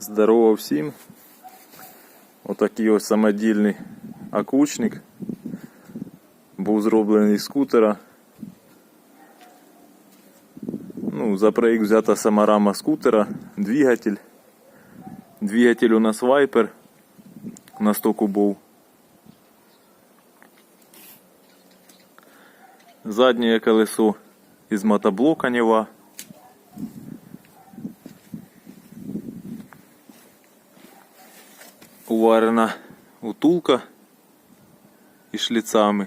Здорово всім. Отакий ось самодільний окучник. Був зроблений з скутера. Ну, за проєкт взята сама рама скутера, двигатель. Двигатель у нас вайпер на 100 кубов. Заднє колесо із мотоблока Нева. Уварена утулка і шліцами.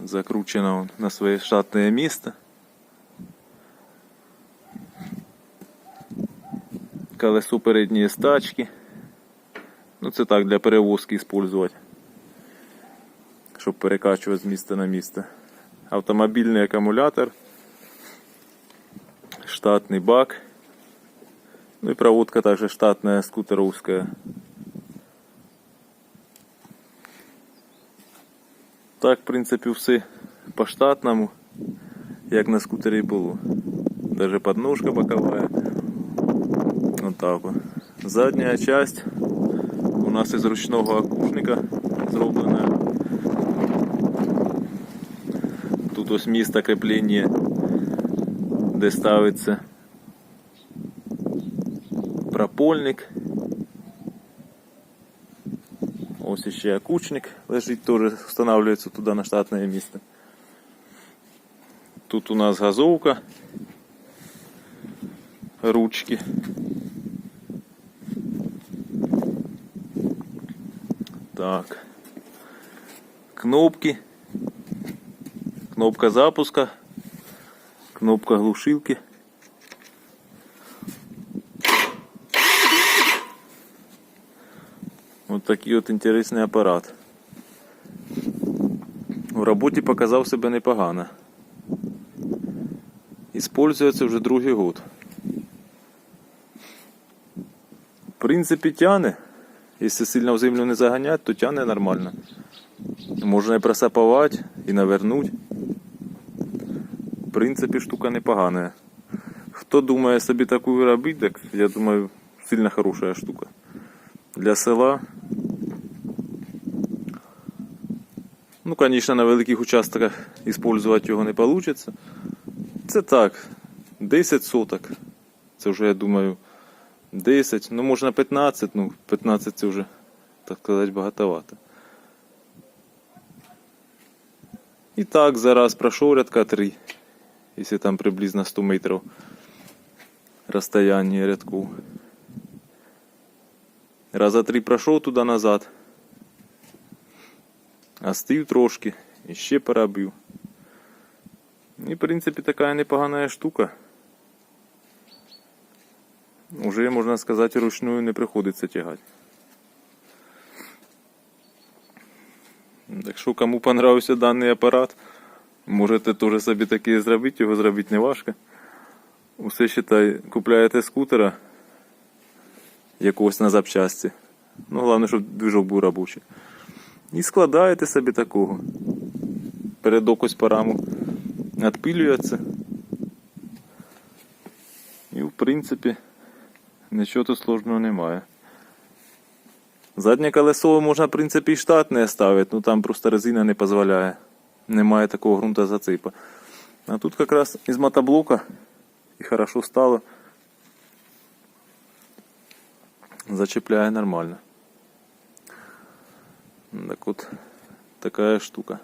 Закручена он на своє штатне місце. Колесо передньої стачки. Ну це так для перевозки использовать. Щоб перекачувати з місця на місце. Автомобільний акумулятор. Штатний бак. Ну и проводка также штатная, скутеровская. Так, в принципі, все по штатному, як на скутері було. Даже подножка боковая. Вот так вот. Задня часть у нас із ручного окушника зроблена. Тут ось місце креплення, де ставиться пропольник. Ось ще окучник лежить, теж встановлюється туди на штатне місце. Тут у нас газовка, ручки. Так. Кнопки. Кнопка запуска. Кнопка глушилки. Вот такий от інтересний апарат. У роботі показав себе непогано. Іспользується вже другий год. В принципі, тяне. Якщо сильно в землю не заганять, то тяне нормально. Можна і просапувати, і навернуть. В принципі, штука непогана. Хто думає собі таку робити, так я думаю, сильно хороша штука. Для села. Ну, конечно, на великих участках использовать його не получится. Це так, 10 соток. Це вже, я думаю, 10, ну можна 15, ну 15 це вже, так сказати, багатовато. І так, зараз пройшов рядка 3, якщо там приблизно 100 метрів розстояння рядку. Раза три пройшов туди назад. Остив трошки, і ще поробив. І, в принципі, така непогана штука. Уже, можна сказати, ручною не приходиться тягати. Так що, кому понравився даний апарат, можете теж собі такий зробити, його зробити не важко. Усе считай, купляєте скутера якогось на запчасті. Ну, головне, щоб движок був робочий. І складаєте собі такого. Передок ось по раму відпилюється. І в принципі нічого тут сложного немає. Заднє колесо можна, в принципі, і штатне ставити, ну там просто резина не дозволяє. Немає такого ґрунта зацепа. А тут якраз із мотоблока і хорошо стало. Зачепляє нормально. Так от, такая штука.